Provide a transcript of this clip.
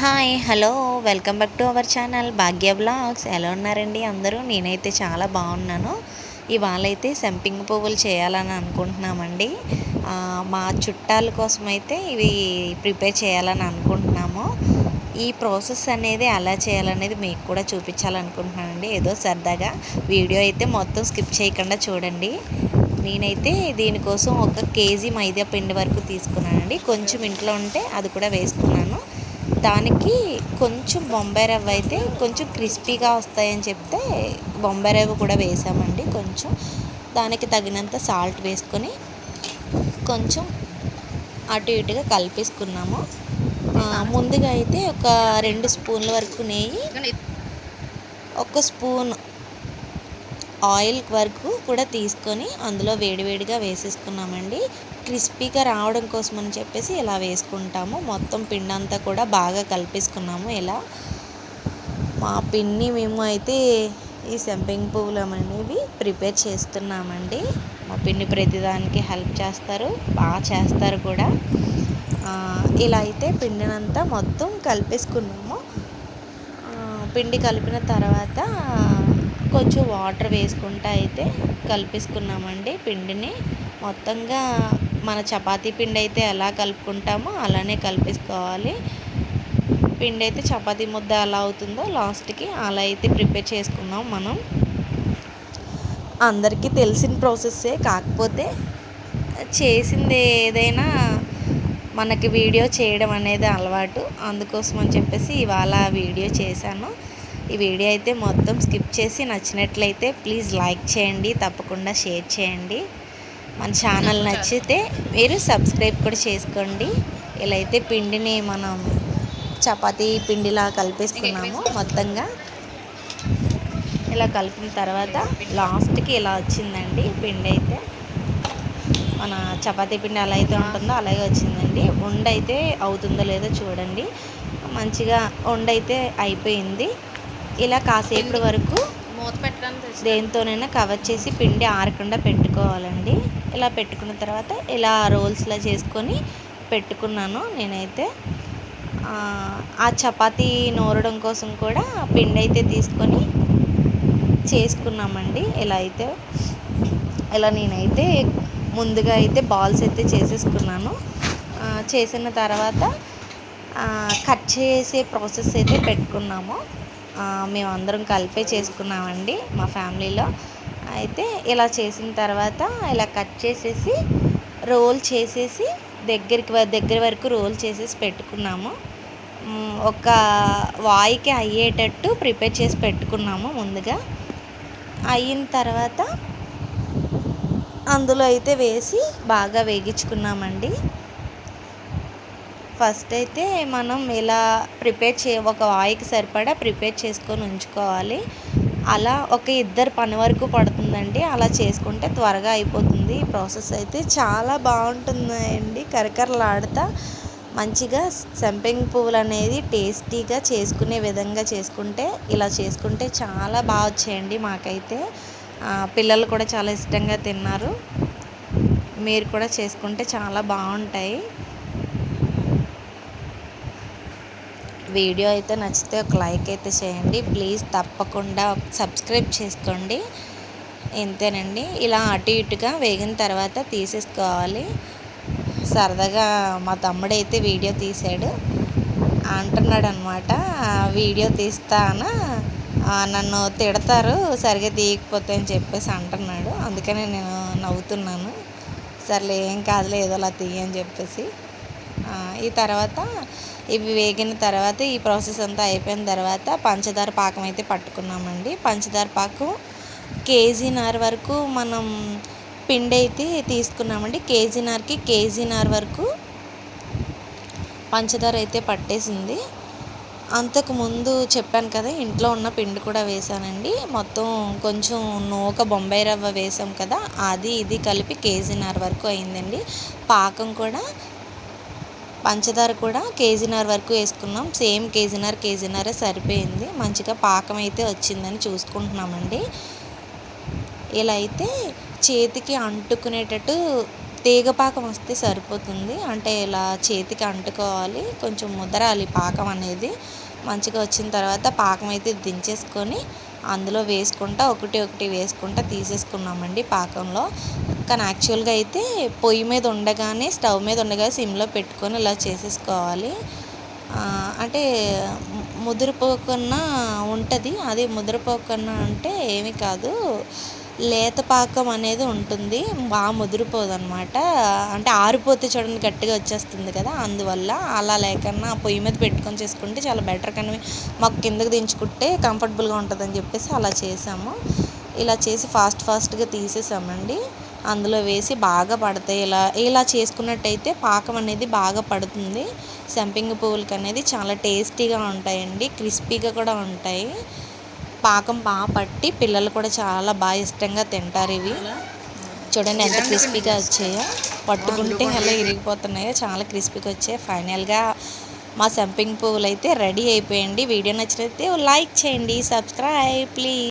Hi hello welcome back to our channel Bhagya blogs. ఎలా ఉన్నారండి అందరూ? నేనైతే చాలా బాగున్నాను. ఇవాళ అయితే పువ్వులు చేయాలని అనుకుంటున్నామండి. మా చుట్టాల కోసం అయితే ఇవి ప్రిపేర్ చేయాలని అనుకుంటున్నాము. ఈ ప్రాసెస్ అనేది ఎలా చేయాలనేది మీకు కూడా చూపించాలనుకుంటున్నానండి. ఏదో సరదాగా వీడియో అయితే మొత్తం స్కిప్ చేయకుండా చూడండి. నేనైతే దీనికోసం ఒక కేజీ మైదా పిండి వరకు తీసుకున్నానండి. కొంచెం ఇంట్లో ఉంటే అది కూడా వేసుకున్నాను. దానికి కొంచెం బొంబాయి రవ్వ అయితే కొంచెం క్రిస్పీగా వస్తాయని చెప్తే బొంబాయి రవ్వ కూడా వేసామండి కొంచెం. దానికి తగినంత సాల్ట్ వేసుకొని కొంచెం అటు ఇటుగా కలిపేసుకున్నాము. ముందుగా అయితే ఒక రెండు స్పూన్ల వరకు నెయ్యి ఒక స్పూన్ ఆయిల్ వరకు కూడా తీసుకొని అందులో వేడివేడిగా వేసేసుకున్నామండి. క్రిస్పీగా రావడం కోసం అని చెప్పేసి ఇలా వేసుకుంటాము. మొత్తం పిండి అంతా కూడా బాగా కలిపేసుకున్నాము ఇలా. మా పిన్ని మేము అయితే ఈ సెంపింగ్ పువ్వులు అనేవి ప్రిపేర్ చేస్తున్నామండి. మా పిన్ని ప్రతిదానికి హెల్ప్ చేస్తారు బాగా చేస్తారు కూడా. ఇలా అయితే పిండినంతా మొత్తం కలిపేసుకున్నాము. పిండి కలిపిన తర్వాత కొంచెం వాటర్ వేసుకుంటా అయితే కలిపేసుకున్నామండి పిండిని. మొత్తంగా మన చపాతీ పిండి అయితే ఎలా కలుపుకుంటామో అలానే కలిపేసుకోవాలి. పిండి అయితే చపాతీ ముద్ద ఎలా అవుతుందో లాస్ట్కి అలా అయితే ప్రిపేర్ చేసుకున్నాం మనం. అందరికీ తెలిసిన ప్రాసెస్సే కాకపోతే చేసింది ఏదైనా మనకి వీడియో చేయడం అనేది అలవాటు. అందుకోసం అని చెప్పేసి ఇవాళ వీడియో చేశాను. ఈ వీడియో అయితే మొత్తం స్కిప్ చేసి నచ్చినట్లయితే ప్లీజ్ లైక్ చేయండి తప్పకుండా షేర్ చేయండి. మన ఛానల్ నచ్చితే మీరు సబ్స్క్రైబ్ కూడా చేసుకోండి. ఇలా అయితే పిండిని మనం చపాతీ పిండిలా కలిపేసుకున్నాము మొత్తంగా. ఇలా కలిపిన తర్వాత లాస్ట్కి ఇలా వచ్చిందండి పిండి అయితే. మన చపాతీ పిండి ఎలా అయితే ఉంటుందో అలాగే వచ్చిందండి. ఉండ అయితే అవుతుందో లేదో చూడండి. మంచిగా ఉండ అయితే అయిపోయింది. ఇలా కాసేపటి వరకు దేనితోనైనా కవర్ చేసి పిండి ఆరకుండా పెట్టుకోవాలండి. ఇలా పెట్టుకున్న తర్వాత ఇలా రోల్స్లా చేసుకొని పెట్టుకున్నాను నేనైతే. ఆ, చపాతీ నూరడం కోసం కూడా పిండి అయితే తీసుకొని చేసుకున్నామండి. ఎలా అయితే ఇలా నేనైతే ముందుగా అయితే బాల్స్ అయితే చేసేసుకున్నాను. చేసిన తర్వాత కట్ చేసే ప్రాసెస్ అయితే పెట్టుకున్నాము. మేము మేమందరం కలిపే చేసుకున్నామండి మా ఫ్యామిలీలో. అయితే ఇలా చేసిన తర్వాత ఇలా కట్ చేసేసి రోల్ చేసేసి దగ్గరికి దగ్గర వరకు రోల్ చేసేసి పెట్టుకున్నాము. ఒక వాయికి అయ్యేటట్టు ప్రిపేర్ చేసి పెట్టుకున్నాము ముందుగా. అయిన తర్వాత అందులో అయితే వేసి బాగా వేగించుకున్నామండి. ఫస్ట్ అయితే మనం ఇలా ప్రిపేర్ చే ఒక వాయికి సరిపడా ప్రిపేర్ చేసుకొని ఉంచుకోవాలి. అలా ఒక ఇద్దరు పని వరకు ఉంటుందండి అలా చేసుకుంటే త్వరగా అయిపోతుంది. ఈ ప్రాసెస్ అయితే చాలా బాగుంటుందండి. కరకరలాడుతా మంచిగా సంపెంగ పువ్వులు అనేది టేస్టీగా చేసుకునే విధంగా చేసుకుంటే ఇలా చేసుకుంటే చాలా బాగా వచ్చాయండి మాకైతే. పిల్లలు కూడా చాలా ఇష్టంగా తిన్నారు. మీరు కూడా చేసుకుంటే చాలా బాగుంటాయి. వీడియో అయితే నచ్చితే ఒక లైక్ అయితే చేయండి. ప్లీజ్ తప్పకుండా సబ్స్క్రైబ్ చేసుకోండి. ఇంతేనండి. ఇలా అటు ఇటుగా వేగిన తర్వాత తీసేసుకోవాలి. సరదాగా మా తమ్ముడైతే వీడియో తీశాడు. అంటున్నాడు అనమాట వీడియో తీస్తానా నన్ను తిడతారు సరిగా తీయకపోతే అని చెప్పేసి అంటున్నాడు. అందుకనే నేను నవ్వుతున్నాను. సర్లే ఏం కాదులే ఏదో అలా తీయని చెప్పేసి. ఈ తర్వాత ఇవి వేగిన తర్వాత ఈ ప్రాసెస్ అంతా అయిపోయిన తర్వాత పంచదార పాకం అయితే పట్టుకున్నామండి. పంచదార పాకం కేజీన్నర వరకు మనం పిండి అయితే తీసుకున్నామండి. కేజీన్నరకి కేజీన్నర వరకు పంచదార అయితే పట్టేసింది. అంతకు ముందు చెప్పాను కదా ఇంట్లో ఉన్న పిండి కూడా వేసానండి. మొత్తం కొంచెం నూక బొంబాయి రవ్వ వేసాం కదా అది ఇది కలిపి కేజీన్నర వరకు అయిందండి. పాకం కూడా పంచదార కూడా కేజీన్నర వరకు వేసుకున్నాం. సేమ్ కేజీన్నర కేజీన్నర సరిపోయింది. మంచిగా పాకం అయితే వచ్చిందని చూసుకుంటున్నామండి. ఇలా అయితే చేతికి అంటుకునేటట్టు తీగ పాకం వస్తే సరిపోతుంది. అంటే ఇలా చేతికి అంటుకోవాలి. కొంచెం ముదరాలి పాకం అనేది మంచిగా వచ్చిన తర్వాత పాకం అయితే దించేసుకొని అందులో వేసుకుంటా ఒకటి ఒకటి వేసుకుంటా తీసేసుకున్నామండి పాకంలో. కానీ యాక్చువల్గా అయితే పొయ్యి మీద ఉండగానే స్టవ్ మీద ఉండగానే సిమ్లో పెట్టుకొని ఇలా చేసేసుకోవాలి. అంటే ముదిరిపోకుండా ఉంటుంది. అది ముదిరిపోకుండా అంటే ఏమీ కాదు. లేత పాకం అనేది ఉంటుంది. బాగా ముదిరిపోదు అనమాట అంటే ఆరిపోతే చూడండి గట్టిగా వచ్చేస్తుంది కదా. అందువల్ల అలా లేకన్నా పొయ్యి మీద పెట్టుకొని చేసుకుంటే చాలా బెటర్. కానీ మాకు కిందకి దించుకుంటే కంఫర్టబుల్గా ఉంటుందని చెప్పేసి అలా చేసాము. ఇలా చేసి ఫాస్ట్ ఫాస్ట్గా తీసేసామండి. అందులో వేసి బాగా పడతాయి. ఇలా ఇలా చేసుకున్నట్టయితే పాకం అనేది బాగా పడుతుంది. సంపింగ పువ్వులకి అనేది చాలా టేస్టీగా ఉంటాయండి. క్రిస్పీగా కూడా ఉంటాయి. పాకం బాగా పట్టి పిల్లలు కూడా చాలా బాగా ఇష్టంగా తింటారు ఇవి. చూడండి ఎంత క్రిస్పీగా వచ్చాయో. పట్టుకుంటే అలా ఇరిగిపోతున్నాయో. చాలా క్రిస్పీగా వచ్చాయి. ఫైనల్గా మా సంపింగ్ పువ్వులు అయితే రెడీ అయిపోయండి వీడియో నచ్చినైతే లైక్ చేయండి. Subscribe please